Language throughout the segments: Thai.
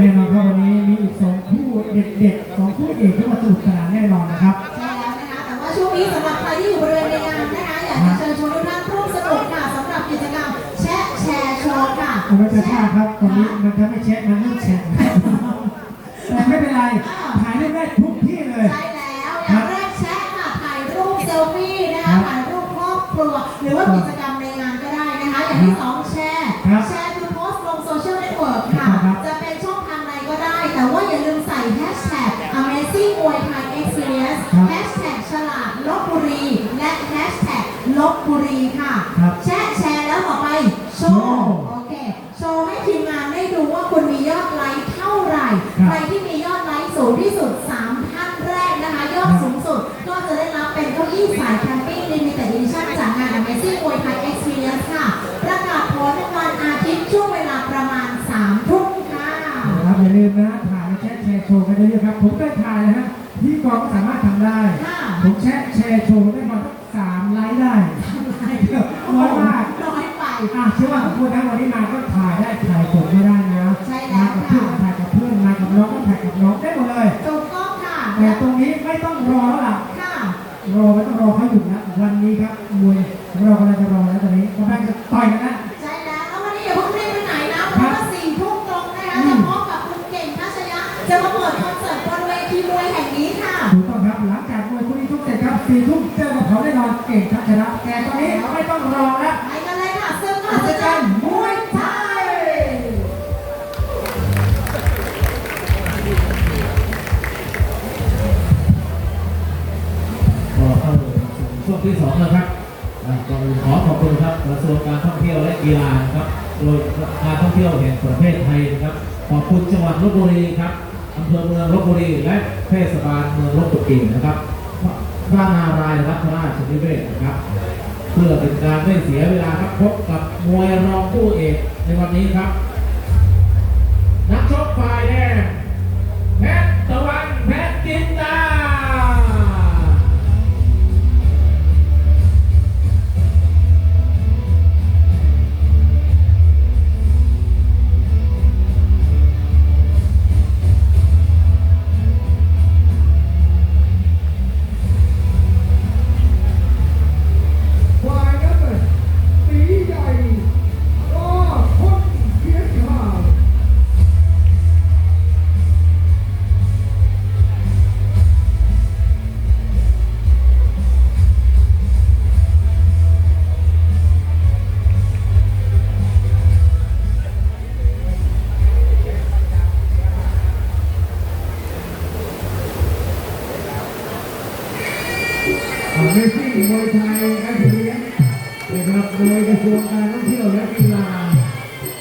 แน่นอนครับวันนี้มีอีกสองคู่เด็ดๆสองคู่เอกที่มาสนุกสนานแน่นอนนะครับ ใช่แล้วนะคะ แต่ว่าช่วงนี้สำหรับใครที่อยู่บริเวณในงานนะคะ อยากจะเชิญชวนทุกท่านร่วมสนุกค่ะสำหรับกิจกรรมแชะแชร์โชว์ค่ะเอาไว้จะพลาดครับตอนนี้มันจะไม่แชะมันเริ่มแชะแต่ไม่เป็นไรถ่ายได้ได้ทุกที่เลย ค่ะครับแชร์แชร์แล้วต่อไปโชโชว์ว์โอเค โชว์ให้ทีมงานได้ดูว่าคุณมียอดไลค์เท่าไหร่ ครับใครที่มียอดไลค์สูงที่สุด 3 ท่านแรกนะคะ ยอดสูงสุด ก็จะได้รับเป็นเก้าอี้สายแคมปิ้ง Limited Edition จากงาน Amazing Muay Thai Experience ค่ะ ประกาศผลวันอาทิตย์ช่วงเวลาประมาณ3ทุ่มค่ะ ครับอย่าลืมนะถ่ายและแชร์แชร์โชว์กันได้ด้วยครับ ผมได้ถ่ายนะฮะพี่กองก็สามารถทำได้ ค่ะ ผมแชร์แชร์โชว์ได้ ก็ถ่ายกับน้องได้หมดเลย ถูกต้องค่ะแต่ตรงนี้ไม่ต้องรอแล้วล่ะ ค่ะ รอไม่ต้องรอเขาหยุดนะ วันนี้ครับมวยของเรากำลังจะรอแล้วตอนนี้กำลังจะต่อยกันนะ ใช่แล้วแล้ววันนี้อย่าเพิ่งรีบไปไหนนะเพราะว่าสี่ทุ่มตรงนะคะจะพบกับคุณเก่งทัชยะ จะมาเปิดคอนเสิร์ตบนเวทีมวยแห่งนี้ค่ะ ถูกต้องครับ หลังจากมวยคู่นี้ทุกเสร็จครับสี่ทุ่มเจอกับเขาแน่นอนเก่งทัชนะแต่ตอนนี้ไม่ต้องรอแล้วไป ช่วงที่สองนะครับก่อนขอขอบคุณครับกระทรวงการท่องเที่ยวและกีฬานะครับโดยการท่องเที่ยวแห่งประเทศไทยนะครับ ขอบคุณจังหวัดลบบุรีครับอำเภอเมืองลบบุรี และเทศบาลเมืองลบบุรีนะครับพระนารายณ์รัตนราชนิเวศนะครับ เพื่อเป็นการไม่เสียเวลาครับพบกับมวยรองผู้เอกในวันนี้ครับ นักชกฝ่ายแดง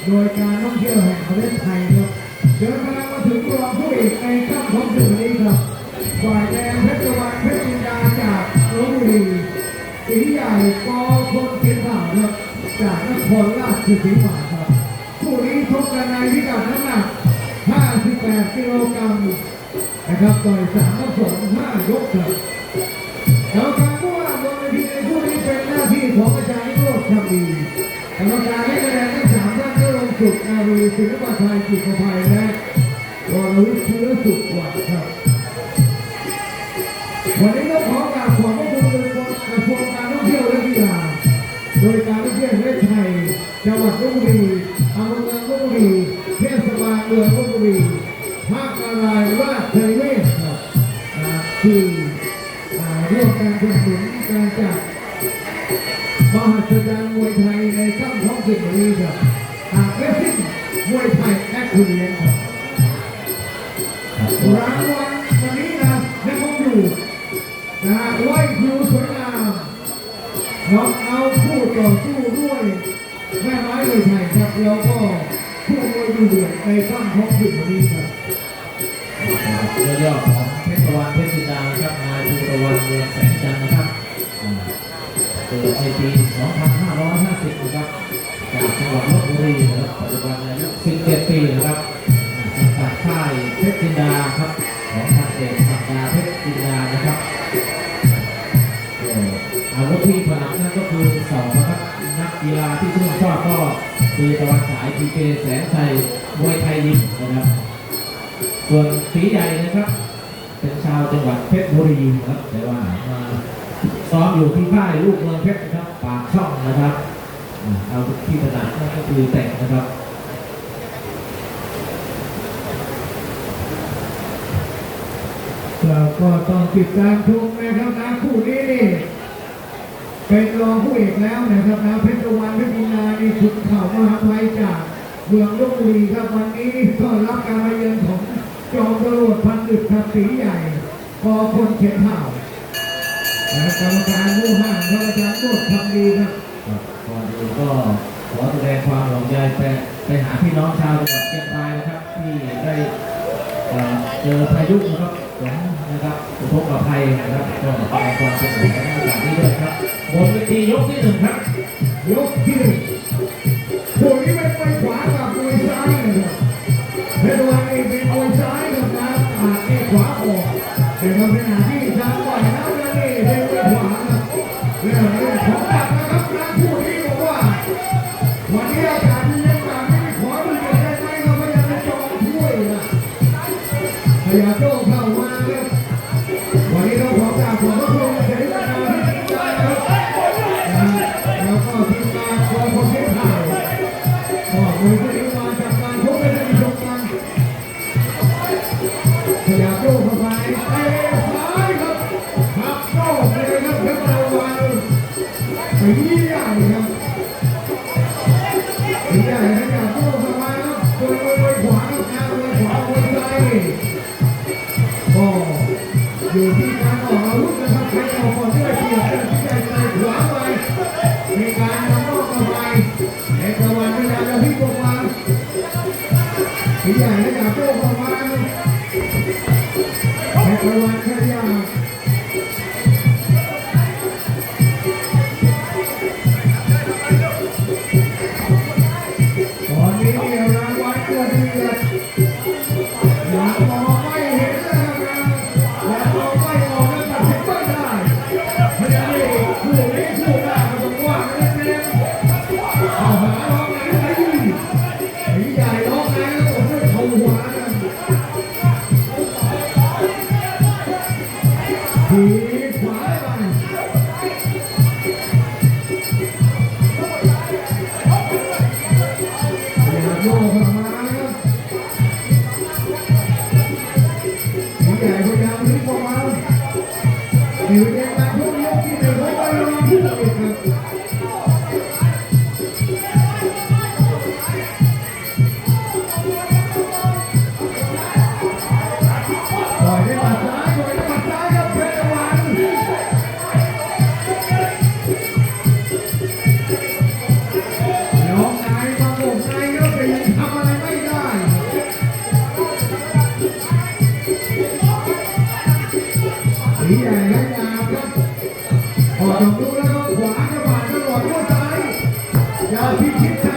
โดยการท่องเที่ยวแห่งประเทศไทยครับเดินทางมาถึงรองผู้เอกในค่ำของคืนนี้ครับฝ่ายแดงเพชรวันเพชรจินดาจากลบบุรีสีใหญ่กอคนเพียนข่าวครับจากนครราชสีมาครับคู่นี้ชกกันในพิกัดน้ำหนัก 58 กิโลกรัมนะครับต่อยสามสองห้ายกครับแล้วการผู้ว่าบนเวทีในคู่นี้เป็นหน้าที่ของอาจารย์นิโรธคำดีกรรมการให้คะแนน งสุดอารีศิลปะไทยจิตภัยและวรวิทย์เชื้อสุขวัฒน์ครับ วันนี้ต้องขอกราบขอบพระคุณโดยกระทรวงการท่องเที่ยวและกีฬาโดยการท่องเที่ยวแห่งประเทศไทยจังหวัดลบบุรีอำเภอเมืองลบบุรีเทศบาลเมืองลบบุรีภาคการายราชเทวศครับที่ร่วมการสนับสนุน รางวัลวันนี้นะยังคงอยู่นะฮะไหวครูสวยงามน้องเอาผู้ต่อสู้ด้วยแม่ไม้มวยไทยครับแล้วก็ผู้มวยดูเดือดในค่ำท้องถิ่นวันนี้ครับย่อๆของเพชรวันเพชรจินดานะครับนายภูตะวันเมืองแสงจันทร์นะครับเกิดในปี 2550 นะครับจากจังหวัดลบบุรีนะครับปัจจุบันอายุ17 ปีนะครับ อ่ากค่ายเพชรจินดาครับของพันเอกสักดาเพชรจินดานะครับเอออาวุธที่ผนังนั่นก็คือสองนะครับนักกีฬาที่ชื่นชอบก็คือตะวันฉายพีเแสนชัยมวยไทยยิมนะครับ ส่วนสีใหญ่นะครับ เป็นชาวจังหวัดเพชรบุรีนะครับแต่ว่ามาซ้อมอยู่ที่ค่ายลูกเมืองเพชรนะครับปากช่องนะครับอาเอาที่ถนัดนั่นก็คือแต่งนะครับ เราก็ต้องติดตามชมนะครับนะคู่นี้นี่เป็นรองผู้เอกแล้วนะครับนะเพชรวันเพชรบุญนานี่ชุดเข่ามหาภัยจากเมืองลบบุรีครับวันนี้ต้อนรับการมาเยือนของจอมตำรวจพันดึกครับสีใหญ่กอคนเขียนข่าวและกรรมการผู้ห้ามกรรมการโคตรทำดีครับก่อนอื่นก็ขอแสดงความห่วงใยไปไปหาพี่น้องชาวจังหวัดเชียงรายนะครับที่ได้เจอพายุนะครับ นะครับอุทกภัยนะครับก็แสดงความเป็นห่วงในโอกาสนี้ด้วยครับบนเวทียกที่หนึ่งครับยกที่หนึ่งคู่นี้เป็นไปขวากับมวยซ้ายนะครับเพชรวันเองเป็นมวยซ้ายกับนะอาเอขวาออกแต่ทำเป็นหาที่ทางก่อนนะเรื่องนี้เป็นมวยขวาครับเรื่องนี้ของหนักนะครับนะคู่นี้บอกว่าวันนี้อากาศดีอากาศไม่ขอดูเด็กได้ไหมครับพยายามจะจองถ้วยนะพยายามโต้เข้ามา เผีขวาไปอย่าโยกมาครับผีใหญ่พยายามพลิกออกมาอยู่ในการทุกยกที่หนึ่งเขาไปรอผู้เอกครับ จบดูแล้วก็ขวานตลอดด้วยซ้ายยาพิชิต